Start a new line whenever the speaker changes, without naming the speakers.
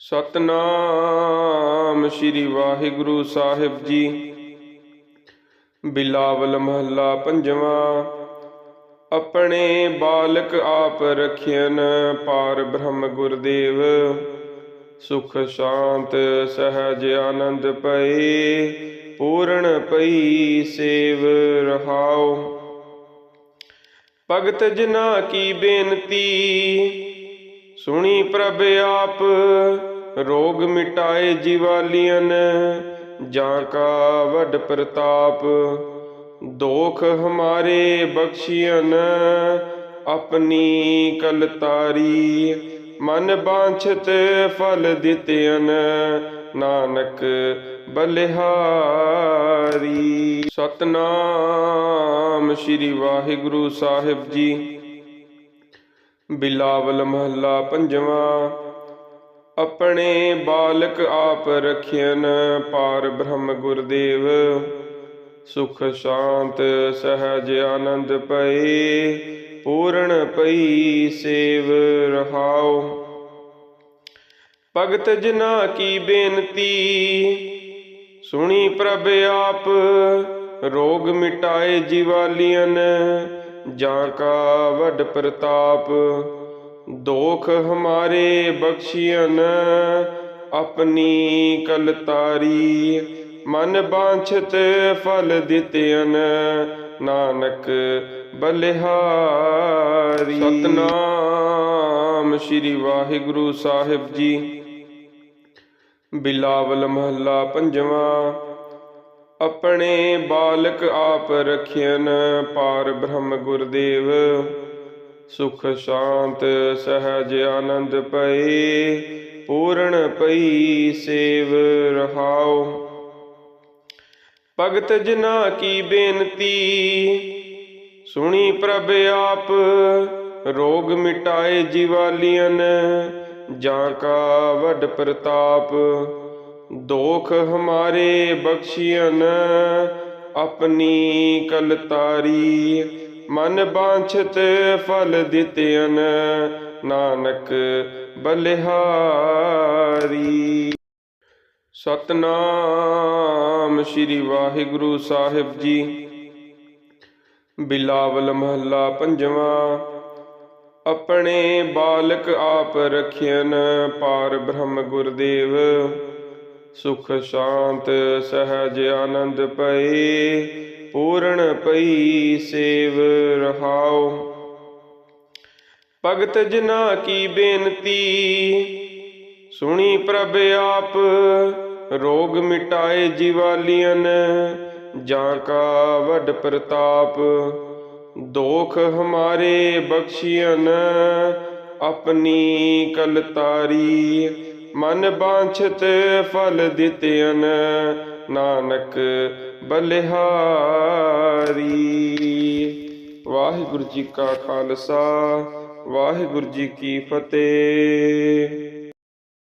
ਸਤਨਾਮ ਸ੍ਰੀ ਵਾਹਿਗੁਰੂ ਸਾਹਿਬ ਜੀ। ਬਿਲਾਵਲ ਮਹੱਲਾ ਪੰਜਵਾਂ, ਆਪਣੇ ਬਾਲਕ ਆਪ ਰਖਿਆਨ ਪਾਰ ਬ੍ਰਹਮ ਗੁਰਦੇਵ, ਸੁਖ ਸ਼ਾਂਤ ਸਹਜ ਆਨੰਦ ਪਏ ਪੂਰਨ ਪਈ ਸੇਵ ਰਹਾਉ। ਭਗਤ ਜਨਾ ਕੀ ਬੇਨਤੀ ਸੁਣੀ ਪ੍ਰਭ ਆਪ, ਰੋਗ ਮਿਟਾਏ ਜੀਵਾਲੀਆਂ ਜਾਂ ਕਾ ਵੱਡ ਪ੍ਰਤਾਪ। ਦੋਖ ਹਮਾਰੇ ਬਖਸ਼ੀਆਂ ਆਪਣੀ ਕਲਤਾਰੀ ਮਨ ਬਾਂਛਤ ਫਲ ਦਿੱਤਿਆਂ ਨਾਨਕ ਬਲਿਹਾਰੀ। ਸਤਨਾਮ ਸ੍ਰੀ ਵਾਹਿਗੁਰੂ ਸਾਹਿਬ ਜੀ। ਬਿਲਾਵਲ ਮਹੱਲਾ ਪੰਜਵਾਂ। ਆਪਣੇ ਬਾਲਕ ਆਪ ਰਖਿਆਨ ਪਾਰ ਬ੍ਰਹਮ ਗੁਰਦੇਵ। ਸੁਖ ਸ਼ਾਂਤ, ਸਹਜ ਆਨੰਦ ਪਏ ਪੂਰਨ ਪਈ ਸੇਵ ਰਹਾਉ। ਭਗਤ ਜਨਾ ਕੀ ਬੇਨਤੀ, ਸੁਣੀ ਪ੍ਰਭ ਆਪ, ਰੋਗ ਮਿਟਾਏ ਜੀਵਾਲੀਆਂ ਜਾਂ ਕਾ ਵੱਡ ਪ੍ਰਤਾਪ, ਦੋਖ ਹਮਾਰੇ ਬਖਸ਼ੀਆਂ ਆਪਣੀ ਕਲ ਤਾਰੀ ਮਨ ਬਾਂਛਤ ਫਲ ਦਿੱਤਿਆਂ ਨਾਨਕ ਬਲਿਹਾਰੀ। ਸਤਨਾਮ ਸ੍ਰੀ ਵਾਹਿਗੁਰੂ ਸਾਹਿਬ ਜੀ। ਬਿਲਾਵਲ ਮਹੱਲਾ ਪੰਜਵਾਂ ਆਪਣੇ ਬਾਲਕ ਆਪ ਰਖਿਆਨ ਪਾਰ ਬ੍ਰਹਮ ਗੁਰਦੇਵ। ਸੁਖ ਸ਼ਾਂਤ, ਸਹਜ ਆਨੰਦ ਪਏ ਪੂਰਨ ਪਈ ਸੇਵ ਰਹਾਉ। ਭਗਤ ਜਨਾ ਕੀ ਬੇਨਤੀ, ਸੁਣੀ ਪ੍ਰਭ ਆਪ, ਰੋਗ ਮਿਟਾਏ ਜੀਵਾਲੀਆਂ ਜਾਂ ਕਾ ਵੱਡ ਪ੍ਰਤਾਪ। ਦੋਖ ਹਮਾਰੇ ਬਖਸ਼ੀਆਂ ਆਪਣੀ ਕਲਤਾਰੀ। ਮਨ ਬਾਂਛਤ ਫਲ ਦਿੱਤਿਆਂ ਨਾਨਕ ਬਲਿਹਾਰੀ। ਸਤਨਾਮ ਸ੍ਰੀ ਵਾਹਿਗੁਰੂ ਸਾਹਿਬ ਜੀ। ਬਿਲਾਵਲ ਮਹੱਲਾ ਪੰਜਵਾਂ। ਆਪਣੇ ਬਾਲਕ ਆਪ ਰਖਿਆਨ ਪਾਰ ਬ੍ਰਹਮ ਗੁਰਦੇਵ। ਸੁਖ ਸ਼ਾਂਤ ਸਹਜ ਆਨੰਦ ਪਏ ਪੂਰਨ ਪਈ ਸੇਵ ਰਹਾਉ। ਭਗਤ ਜਨਾ ਕੀ ਬੇਨਤੀ, ਸੁਣੀ ਪ੍ਰਭ ਆਪ, ਰੋਗ ਮਿਟਾਏ ਜੀਵਾਲੀਆਂ ਜਾਂ ਕਾ ਵੱਡ ਪ੍ਰਤਾਪ, ਦੋਖ ਹਮਾਰੇ ਬਖਸ਼ੀਆਂ ਆਪਣੀ ਕਲਤਾਰੀ। ਮਨ ਬਾਂਛਤ ਫਲ ਦਿੱਤਿਆਂ ਨਾਨਕ ਬਲਿਹਾਰੀ। ਵਾਹਿਗੁਰੂ ਜੀ ਕਾ ਖਾਲਸਾ ਵਾਹਿਗੁਰੂ ਜੀ ਕੀ ਫਤਿਹ।